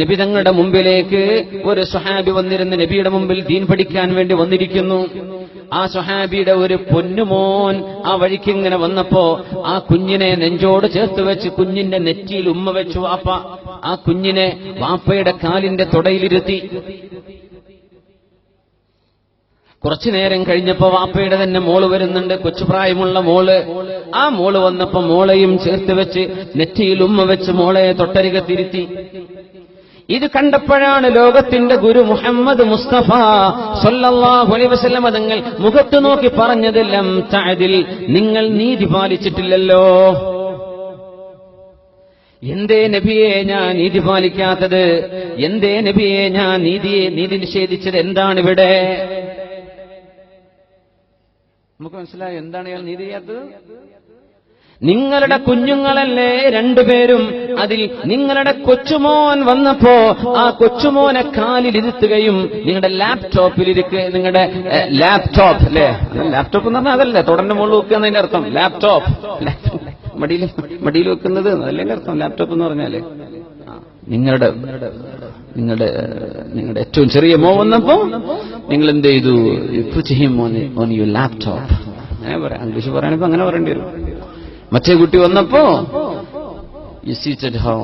നബി തങ്ങളുടെ മുമ്പിലേക്ക് ഒരു സുഹാബി വന്നിരുന്ന നബിയുടെ മുമ്പിൽ ദീൻ പഠിക്കാൻ വേണ്ടി വന്നിരിക്കുന്നു. ആ സുഹാബിയുടെ ഒരു പൊന്നുമോൻ ആ വഴിക്ക് ഇങ്ങനെ വന്നപ്പോ ആ കുഞ്ഞിനെ നെഞ്ചോട് ചേർത്ത് വെച്ച് കുഞ്ഞിന്റെ നെറ്റിയിൽ ഉമ്മ വെച്ചു വാപ്പ ആ കുഞ്ഞിനെ വാപ്പയുടെ കാലിന്റെ തുടയിലിരുത്തി. കുറച്ചു നേരം കഴിഞ്ഞപ്പോ വാപ്പയുടെ തന്നെ മോൾ വരുന്നുണ്ട് കൊച്ചുപ്രായമുള്ള മോൾ. ആ മോൾ വന്നപ്പോ മോളെയും ചേർത്ത് വെച്ച് നെറ്റിയിൽ ഉമ്മ വെച്ച് മോളെ തൊട്ടരികത്തിരുത്തി. ഇത് കണ്ടപ്പോഴാണ് ലോകത്തിന്റെ ഗുരു മുഹമ്മദ് മുസ്തഫ സല്ലല്ലാഹു അലൈഹി വസല്ലം തങ്ങൾ മുഖത്ത് നോക്കി പറഞ്ഞതെല്ലാം ലം നിങ്ങൾ നീതി പാലിച്ചിട്ടില്ലല്ലോ. എന്തേ നബിയെ ഞാൻ നീതി പാലിക്കാത്തത്? എന്തേ നബിയെ ഞാൻ നീതിയെ നീതി നിഷേധിച്ചത്? എന്താണ് ഇവിടെ? നമുക്ക് മനസ്സിലായോ എന്താണ് ഇയാൾ നീതി ചെയ്യാത്തത്? നിങ്ങളുടെ കുഞ്ഞുങ്ങളല്ലേ രണ്ടുപേരും അതിൽ നിങ്ങളുടെ കൊച്ചുമോൻ വന്നപ്പോ ആ കൊച്ചുമോനെ കാലിൽ ഇരുത്തുകയും നിങ്ങളുടെ ലാപ്ടോപ്പിൽ ഇരിക്കുക നിങ്ങളുടെ ലാപ്ടോപ്പ് അല്ലേ? ലാപ്ടോപ്പ് എന്ന് പറഞ്ഞാൽ അതല്ലേ തുടർന്ന് മുകളിൽ വെക്കുക എന്നതിന്റെ അർത്ഥം. ലാപ്ടോപ്പ്. മടിയിൽ മടിയിൽ വെക്കുന്നത് അതല്ലേ അർത്ഥം ലാപ്ടോപ്പ് എന്ന് പറഞ്ഞാൽ. നിങ്ങളുടെ നിങ്ങളുടെ നിങ്ങളുടെ ഏറ്റവും ചെറിയ മോ വന്നപ്പോ നിങ്ങൾ എന്ത് ചെയ്തു? On you laptop. അങ്ങനെ പറയാം. ഇംഗ്ലീഷ് പറയാനിപ്പോ അങ്ങനെ പറയേണ്ടി വരും. മറ്റേ കുട്ടി വന്നപ്പോ you seated how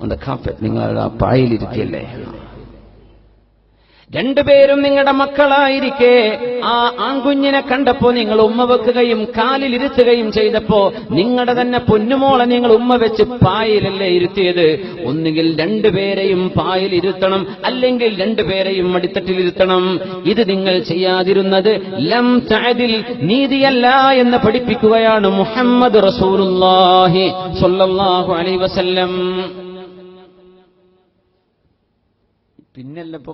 on the carpet നിങ്ങളുടെ ആ പായലിരിക്കല്ലേ രണ്ടുപേരും നിങ്ങളുടെ മക്കളായിരിക്കെ. ആ ആൺകുഞ്ഞിനെ കണ്ടപ്പോ നിങ്ങൾ ഉമ്മ വെക്കുകയും കാലിൽ ഇരുത്തുകയും ചെയ്തപ്പോ നിങ്ങളുടെ തന്നെ പൊന്നുമോളെ നിങ്ങൾ ഉമ്മ വെച്ച് പായലല്ലേ ഇരുത്തിയത്. ഒന്നുകിൽ രണ്ടുപേരെയും പായലിരുത്തണം അല്ലെങ്കിൽ രണ്ടുപേരെയും അടിത്തട്ടിലിരുത്തണം ഇത് നിങ്ങൾ ചെയ്യാതിരുന്നത് ലം തഅദിൽ നീതിയല്ല എന്ന് പഠിപ്പിക്കുകയാണ് മുഹമ്മദ് റസൂറുല്ലാഹി സൊല്ലാഹു അലൈഹി വസല്ലം. പിന്നല്ല ഇപ്പൊ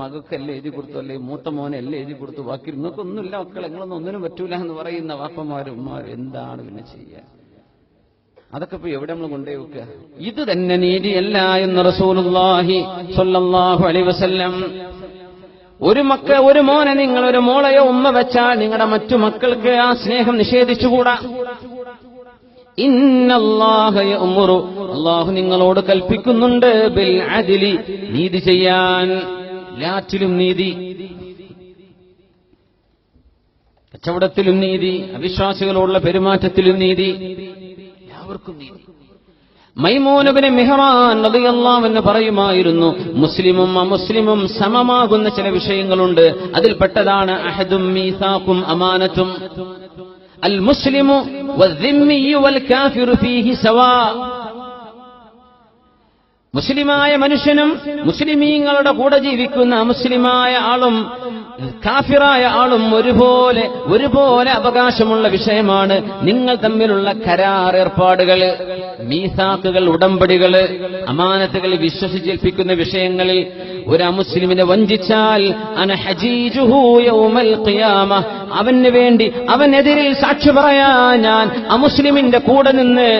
മകക്കല്ലേ എഴുതി കൊടുത്തു അല്ലെ മൂത്ത മോനെ അല്ലേ എഴുതി കൊടുത്തു. ബാക്കി നിങ്ങൾക്കൊന്നുമില്ല മക്കൾ നിങ്ങളൊന്നും ഒന്നിനും പറ്റൂല എന്ന് പറയുന്ന വാപ്പന്മാരും ഉമ്മമാരും എന്താണ് പിന്നെ ചെയ്യുക അതൊക്കെ ഇപ്പൊ എവിടെ നമ്മൾ കൊണ്ടുപോയി വെക്കുക ഇത് തന്നെ നീതിയല്ല എന്ന് റസൂലുള്ളാഹി അലൈഹി വസല്ലം. ഒരു മക്ക ഒരു മോനെ നിങ്ങൾ ഒരു മോളെയോ ഉമ്മ വെച്ചാൽ നിങ്ങളുടെ മറ്റു മക്കൾക്ക് ആ സ്നേഹം നിഷേധിച്ചുകൂടാ? അള്ളാഹു നിങ്ങളോട് കൽപ്പിക്കുന്നുണ്ട് ബിൽ നീതി ചെയ്യാൻ. ലാറ്റിലും നീതി. കച്ചവടത്തിലും നീതി. അവിശ്വാസികളോടുള്ള പെരുമാറ്റത്തിലും നീതി. എല്ലാവർക്കും നീതി. മൈമോനബിനെ മെഹ്റാൻ എന്ന് പറയുമായിരുന്നു മുസ്ലിമും അമുസ്ലിമും സമമാകുന്ന ചില വിഷയങ്ങളുണ്ട്. അതിൽപ്പെട്ടതാണ് അഹദും മീസാഖും അമാനത്തും. അൽ മുസ്ലിമു മുസ്ലിമായ മനുഷ്യനും മുസ്ലിമീങ്ങളുടെ കൂടെ ജീവിക്കുന്ന മുസ്ലിമായ ആളും കാഫിറായ ആളും ഒരുപോലെ ഒരുപോലെ അവകാശമുള്ള വിഷയമാണ് നിങ്ങൾ തമ്മിലുള്ള കരാർ ഏർപ്പാടുകൾ. മീസാക്കുകൾ ഉടമ്പടികൾ അമാനത്തുകൾ വിശ്വസിച്ചേൽപ്പിക്കുന്ന വിഷയങ്ങളിൽ ഒരു അമുസ്ലിമിനെ വഞ്ചിച്ചാൽ അവന് വേണ്ടി അവനെതിരിൽ സാക്ഷി പറയാ ഞാൻ അമുസ്ലിമിന്റെ കൂടെ നിന്ന്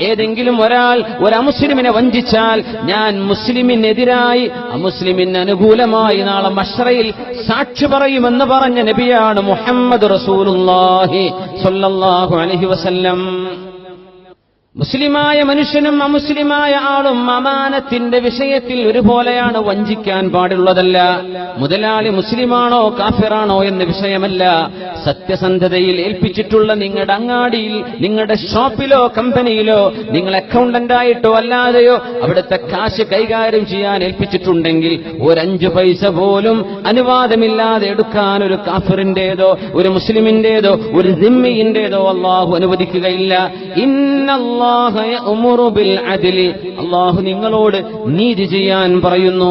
ഏതെങ്കിലും ഒരാൾ ഒരു അമുസ്ലിമിനെ വഞ്ചിച്ചാൽ ഞാൻ മുസ്ലിമിനെതിരായി അമുസ്ലിമിന് അനുകൂലമായി നാളെ മഷറയിൽ സാക്ഷി പറയുമെന്ന് പറഞ്ഞ നബിയാണ് മുഹമ്മദ് റസൂലുല്ലാഹി സ്വല്ലല്ലാഹു അലൈഹി വസല്ലം മുസ്ലിമായ മനുഷ്യനും അമുസ്ലിമായ ആളും അമാനത്തിന്റെ വിഷയത്തിൽ ഒരുപോലെയാണ് വഞ്ചിക്കാൻ പാടുള്ളതല്ല. മുതലാളി മുസ്ലിമാണോ കാഫിറാണോ എന്ന വിഷയമല്ല. സത്യസന്ധതയിൽ ഏൽപ്പിച്ചിട്ടുള്ള നിങ്ങളുടെ അങ്ങാടിയിൽ നിങ്ങളുടെ ഷോപ്പിലോ കമ്പനിയിലോ നിങ്ങൾ അക്കൗണ്ടന്റായിട്ടോ അല്ലാതെയോ അവിടുത്തെ കാശ് കൈകാര്യം ചെയ്യാൻ ഏൽപ്പിച്ചിട്ടുണ്ടെങ്കിൽ ഒരഞ്ചു പൈസ പോലും അനുവാദമില്ലാതെ എടുക്കാൻ ഒരു കാഫിറിന്റേതോ ഒരു മുസ്ലിമിന്റേതോ ഒരു ദിമ്മിയിന്റേതോ അള്ളാഹു അനുവദിക്കുകയില്ല. അള്ളാഹു നിങ്ങളോട് നീതി ചെയ്യാൻ പറയുന്നു.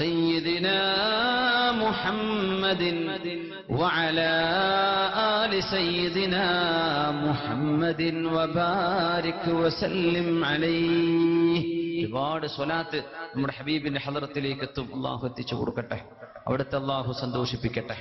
سيدنا محمد وعلى آل سيدنا محمد وبارك وسلم عليه ഒരുപാട് സ്വലാത്ത് നമ്മുടെ ഹബീബിന്റെ ഹലറത്തിലേക്ക് എത്തും അള്ളാഹു എത്തിച്ചു കൊടുക്കട്ടെ അവിടുത്തെ അള്ളാഹു സന്തോഷിപ്പിക്കട്ടെ